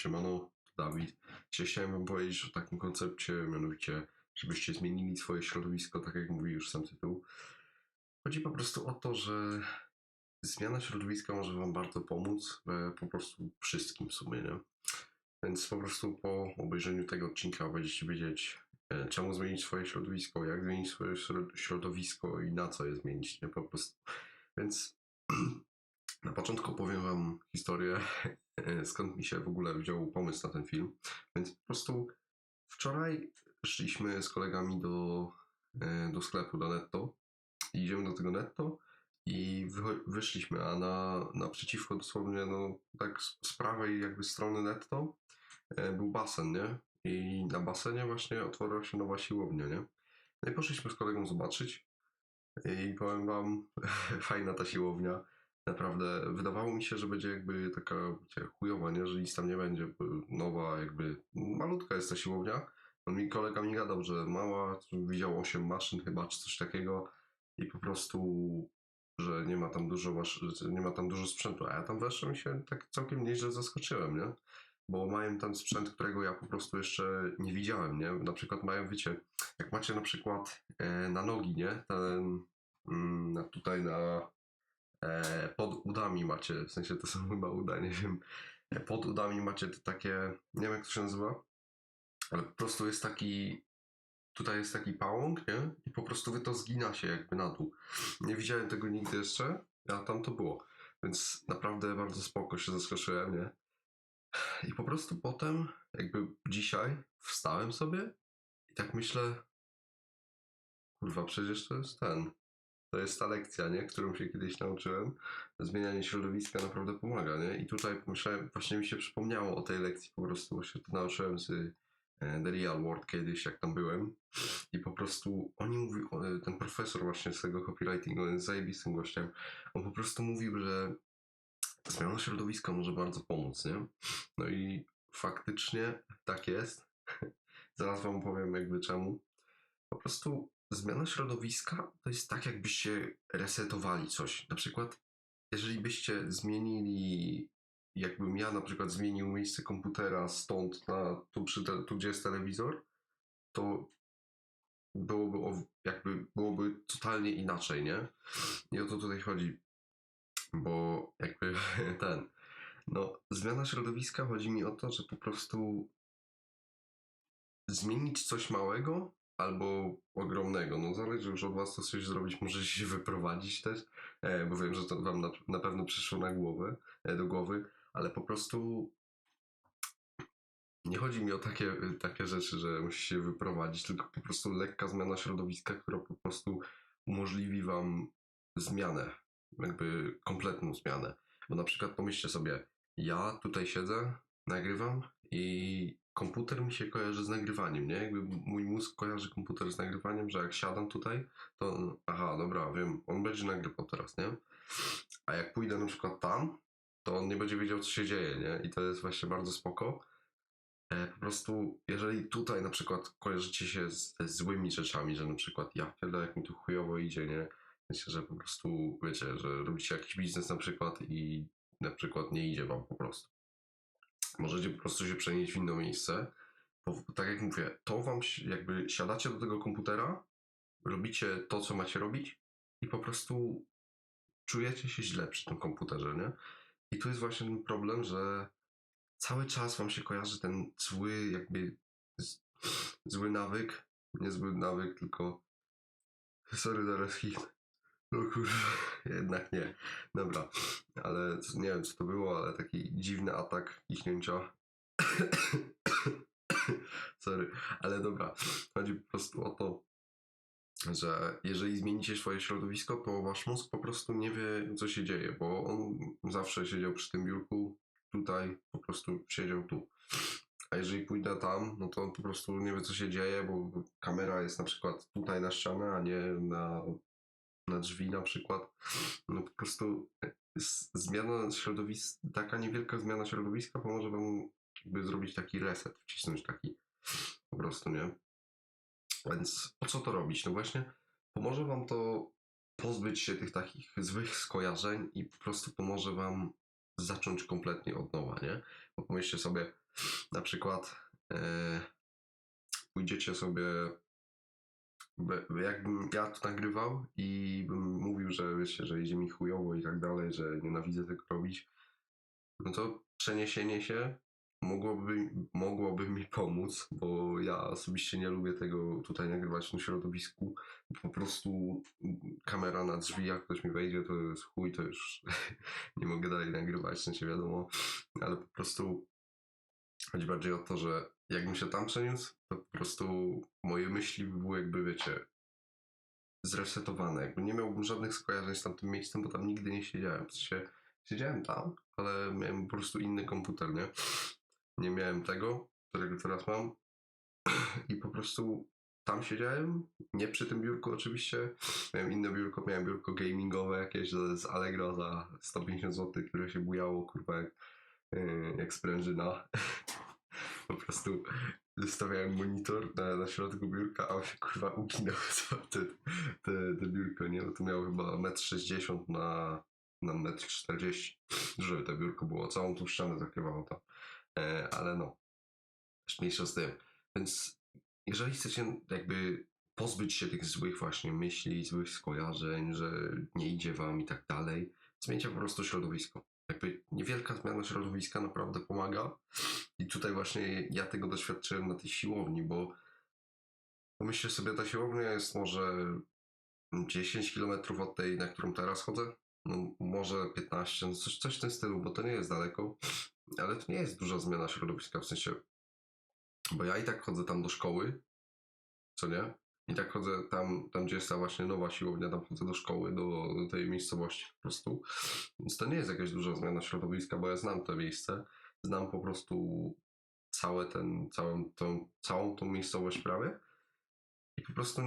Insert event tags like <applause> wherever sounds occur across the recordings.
Siemano, Dawid. Dzisiaj chciałem wam powiedzieć o takim koncepcie, mianowicie, żebyście zmienili swoje środowisko, tak jak mówi już sam tytuł. Chodzi po prostu o to, że zmiana środowiska może wam bardzo pomóc po prostu wszystkim w sumie, nie? Więc po prostu po obejrzeniu tego odcinka będziecie wiedzieć, e, czemu zmienić swoje środowisko, jak zmienić swoje środ- środowisko i na co je zmienić, nie? Po prostu. Więc <clears throat> na początku powiem wam historię, <laughs> skąd mi się w ogóle wziął pomysł na ten film. Więc po prostu wczoraj szliśmy z kolegami do, e, do sklepu, do Netto. Idziemy do tego Netto i wyszliśmy, a na, naprzeciwko dosłownie, no tak z, z prawej jakby strony Netto e, był basen, nie? I na basenie właśnie otworzyła się nowa siłownia, nie? No i poszliśmy z kolegą zobaczyć. I powiem wam, <laughs> fajna ta siłownia. Naprawdę wydawało mi się, że będzie jakby taka wiecie, chujowa, nie? że nic tam nie będzie. Nowa, jakby malutka jest ta siłownia. On mi kolega mi gadał, że mała, widział 8 maszyn chyba, czy coś takiego i po prostu, że nie ma tam dużo, masz, nie ma tam dużo sprzętu. A ja tam weszłem i się tak całkiem nieźle zaskoczyłem, nie? Bo mają tam sprzęt, którego ja po prostu jeszcze nie widziałem, nie? Na przykład mają, wiecie, jak macie na przykład e, na nogi, nie? Ten, mm, tutaj na pod udami macie, w sensie to są <laughs> chyba uda, nie wiem, e, pod udami macie te takie, nie wiem jak to się nazywa, ale po prostu jest taki, tutaj jest taki pałąk, nie? I po prostu wy to zgina się jakby na dół. Nie widziałem tego nigdy jeszcze, a tam to było. Więc naprawdę bardzo spoko się zaskoczyłem, nie? I po prostu potem, jakby dzisiaj wstałem sobie i tak myślę, kurwa, przecież to jest ten, to jest ta lekcja, nie? Którą się kiedyś nauczyłem. Zmienianie środowiska naprawdę pomaga, nie? I tutaj myślałem, właśnie mi się przypomniało o tej lekcji po prostu, bo się to nauczyłem z e, The Real World kiedyś, jak tam byłem. I po prostu oni mówił, o, ten profesor właśnie z tego copywritingu, on jest zajebistym gościem, on po prostu mówił, że zmiana środowiska może bardzo pomóc, nie? No i faktycznie tak jest. <laughs> Zaraz wam powiem jakby czemu. Po prostu zmiana środowiska to jest tak, jakbyście resetowali coś. Na przykład, jeżeli byście zmienili, jakbym ja na przykład zmienił miejsce komputera stąd na tu, przy te, tu gdzie jest telewizor, to byłoby jakby byłoby totalnie inaczej, nie? I o to tutaj chodzi. Bo jakby <laughs> ten, no zmiana środowiska chodzi mi o to, że po prostu zmienić coś małego albo ogromnego. No zależy już od was, co coś zrobić. Możecie się wyprowadzić też, e, bo wiem, że to wam na, na pewno przyszło na głowę, e, do głowy, ale po prostu nie chodzi mi o takie, takie rzeczy, że musicie się wyprowadzić, tylko po prostu lekka zmiana środowiska, która po prostu umożliwi wam zmianę, jakby kompletną zmianę. Bo na przykład pomyślcie sobie, ja tutaj siedzę, nagrywam i komputer mi się kojarzy z nagrywaniem, nie? Jakby mój mózg kojarzy komputer z nagrywaniem, że jak siadam tutaj, to aha, dobra, wiem, on będzie nagrywał teraz, nie? A jak pójdę na przykład tam, to on nie będzie wiedział, co się dzieje, nie? I to jest właśnie bardzo spoko. E, po prostu, jeżeli tutaj na przykład kojarzycie się z, ze złymi rzeczami, że na przykład ja pierdolę, jak mi tu chujowo idzie, nie? Myślę, że po prostu, wiecie, że robicie jakiś biznes na przykład i na przykład nie idzie wam po prostu. Możecie po prostu się przenieść w inne miejsce, bo tak jak mówię, to wam jakby siadacie do tego komputera, robicie to, co macie robić i po prostu czujecie się źle przy tym komputerze, nie? I tu jest właśnie ten problem, że cały czas wam się kojarzy ten zły, jakby z, zły nawyk, nie zły nawyk, tylko sorry, chichnę. No kurwa, jednak nie. Dobra, ale nie wiem co to było, ale taki dziwny atak kichnięcia. <coughs> Sorry, ale dobra. Chodzi po prostu o to, że jeżeli zmienicie swoje środowisko, to wasz mózg po prostu nie wie, co się dzieje, bo on zawsze siedział przy tym biurku, tutaj po prostu siedział tu. A jeżeli pójdę tam, no to on po prostu nie wie, co się dzieje, bo kamera jest na przykład tutaj na ścianę, a nie na, na drzwi na przykład. No po prostu zmiana środowiska, taka niewielka zmiana środowiska pomoże wam jakby zrobić taki reset, wcisnąć taki po prostu, nie? Więc po co to robić? No właśnie pomoże wam to pozbyć się tych takich złych skojarzeń i po prostu pomoże wam zacząć kompletnie od nowa, nie? Bo pomyślcie sobie, Na przykład e, pójdziecie sobie, jakbym ja to nagrywał i bym mówił, że wiecie, że idzie mi chujowo i tak dalej, że nienawidzę tego robić, no to przeniesienie się mogłoby, mogłoby mi pomóc, bo ja osobiście nie lubię tego tutaj nagrywać w środowisku. Po prostu kamera na drzwi, jak ktoś mi wejdzie, to jest chuj, to już <laughs> nie mogę dalej nagrywać, w sensie wiadomo, ale po prostu chodzi bardziej o to, że jakbym się tam przeniósł, to po prostu moje myśli by były jakby, wiecie, zresetowane. Jakby nie miałbym żadnych skojarzeń z tamtym miejscem, bo tam nigdy nie siedziałem. W sensie siedziałem tam, ale miałem po prostu inny komputer, nie? Nie miałem tego, którego teraz mam. I po prostu tam siedziałem, nie przy tym biurku oczywiście. Miałem inne biurko, miałem biurko gamingowe jakieś z Allegro za 150 zł, które się bujało, kurwa, jak, yy, jak sprężyna. Po prostu zostawiałem monitor na, na środku biurka, a on się kurwa uginał <laughs> całe te, te, te biurko, nie? Bo to miało chyba 1,60 m na, na 1,40 m, żeby to biurko było, całą tą ścianę zakrywało to. E, ale no, mniejsza z tym. Więc jeżeli chcecie jakby pozbyć się tych złych właśnie myśli, złych skojarzeń, że nie idzie wam i tak dalej, zmieńcie po prostu środowisko. Jakby niewielka zmiana środowiska naprawdę pomaga. I tutaj właśnie ja tego doświadczyłem na tej siłowni, bo pomyślcie sobie, ta siłownia jest może 10 km od tej, na którą teraz chodzę. No, może 15, no coś, coś w tym stylu, bo to nie jest daleko. Ale to nie jest duża zmiana środowiska, w sensie, bo ja i tak chodzę tam do szkoły, co nie? I tak chodzę tam, tam gdzie jest ta właśnie nowa siłownia, tam chodzę do szkoły, do, do tej miejscowości po prostu. Więc to nie jest jakaś duża zmiana środowiska, bo ja znam to miejsce, znam po prostu całe ten, całą, tą, całą tą miejscowość prawie. I po prostu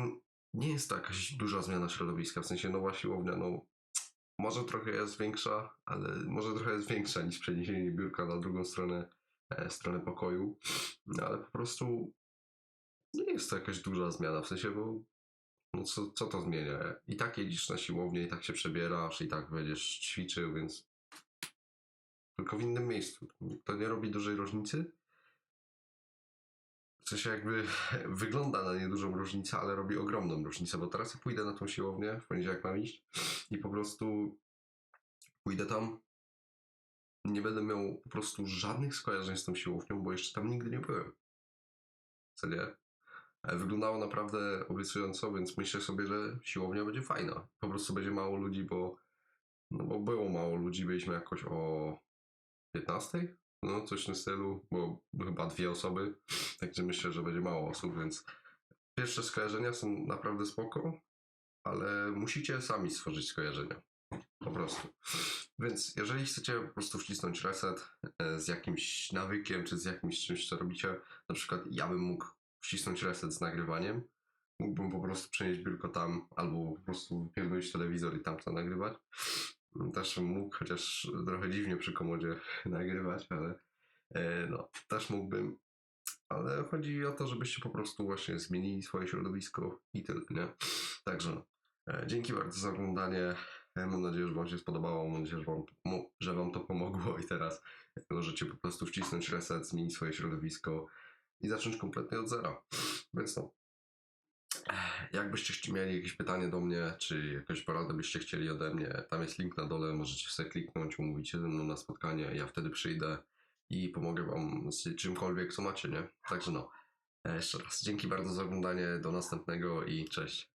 nie jest to jakaś duża zmiana środowiska, w sensie nowa siłownia, no może trochę jest większa, ale może trochę jest większa niż przeniesienie biurka na drugą stronę, e, stronę pokoju, no, ale po prostu nie jest to jakaś duża zmiana, w sensie, bo no co, co to zmienia? I tak jedziesz na siłownię, i tak się przebierasz, i tak będziesz ćwiczył, więc tylko w innym miejscu. To nie robi dużej różnicy. W sensie jakby <laughs> wygląda na niedużą różnicę, ale robi ogromną różnicę, bo teraz pójdę na tą siłownię, w poniedziałek mam iść i po prostu pójdę tam, nie będę miał po prostu żadnych skojarzeń z tą siłownią, bo jeszcze tam nigdy nie byłem. Co nie? Wyglądało naprawdę obiecująco, więc myślę sobie, że siłownia będzie fajna. Po prostu będzie mało ludzi, bo, no bo było mało ludzi, byliśmy jakoś o 15? No, coś w tym stylu, bo chyba dwie osoby, także myślę, że będzie mało osób, więc pierwsze skojarzenia są naprawdę spoko, ale musicie sami stworzyć skojarzenia. Po prostu. Więc jeżeli chcecie po prostu wcisnąć reset e, z jakimś nawykiem, czy z jakimś czymś, co robicie, na przykład ja bym mógł wcisnąć reset z nagrywaniem, mógłbym po prostu przenieść biurko tam, albo po prostu wypierdolić telewizor i tam to nagrywać. Też mógł, chociaż trochę dziwnie przy komodzie <laughs> nagrywać, ale e, no, też mógłbym. Ale chodzi o to, żebyście po prostu właśnie zmienili swoje środowisko i tyle, nie? Także e, dzięki bardzo za oglądanie. E, Mam nadzieję, że Wam się spodobało. Mam nadzieję, że Wam, że wam to pomogło i teraz możecie po prostu wcisnąć reset, zmienić swoje środowisko i zacząć kompletnie od zera. Więc no, Jakbyście mieli jakieś pytanie do mnie, czy jakąś poradę byście chcieli ode mnie, tam jest link na dole, możecie sobie kliknąć, umówić się ze mną na spotkanie, ja wtedy przyjdę i pomogę wam z czymkolwiek, co macie, nie? Także no, e, jeszcze raz, dzięki bardzo za oglądanie, do następnego i cześć.